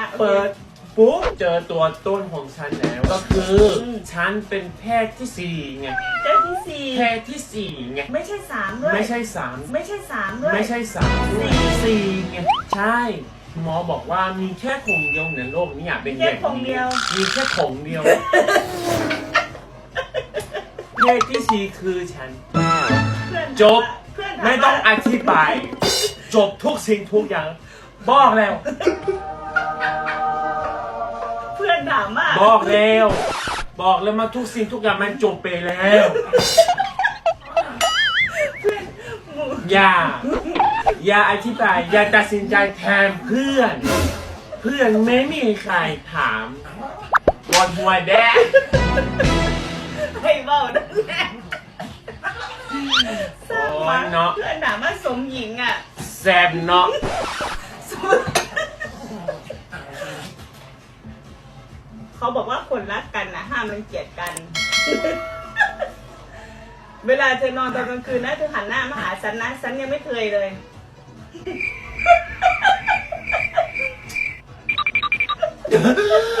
อะโอเคเปิดปุ๊บเจอตัวต้นของฉันแล้วก็คืออม ฉันเป็นแพทย์ที่สี่ไงเจ้าที่สี่แพทย์ที่สี่ไงไม่ใช่สามด้วยไม่ใช่สามไม่ใช่สามด้วย ไม่ใช่สามด้วยสี่สี่ไงใช่ หมอบอกว่ามีแค่คงเดียวในโลกนี้อะเป็นแค่อย่างคงเดียว มีแค่คงเดียวแพทย์ที่สี่คือฉัน เพื่อนจบ เพื่อนถาไม่ต้องอว่าธิบาย จบทุกสิ่งทุกอย่าง บอกแล้วเพื่อนถามว่าบอกแล้ว บอกแล้วมาทุกสิ่งทุกอย่างมันจบไปแล้วหมูอย่า อย่าอธิบาย อย่าตัดสินใจแทนเพื่อน เพื่อนไม่มีใครถามบอลหัวแดงให้เบานั่นแหละทราบโอ้ว่ายเนาะเพื่อนถามว่าสมหญิงอะ แซบเนาะ เขาบอกว่าคนรักกันนะห้ามรังเกียจกัน เวลาเธอนอนตอนกลางคืนนะเธอหันหน้ามาหาฉันนะฉันยังไม่เคยเลยเ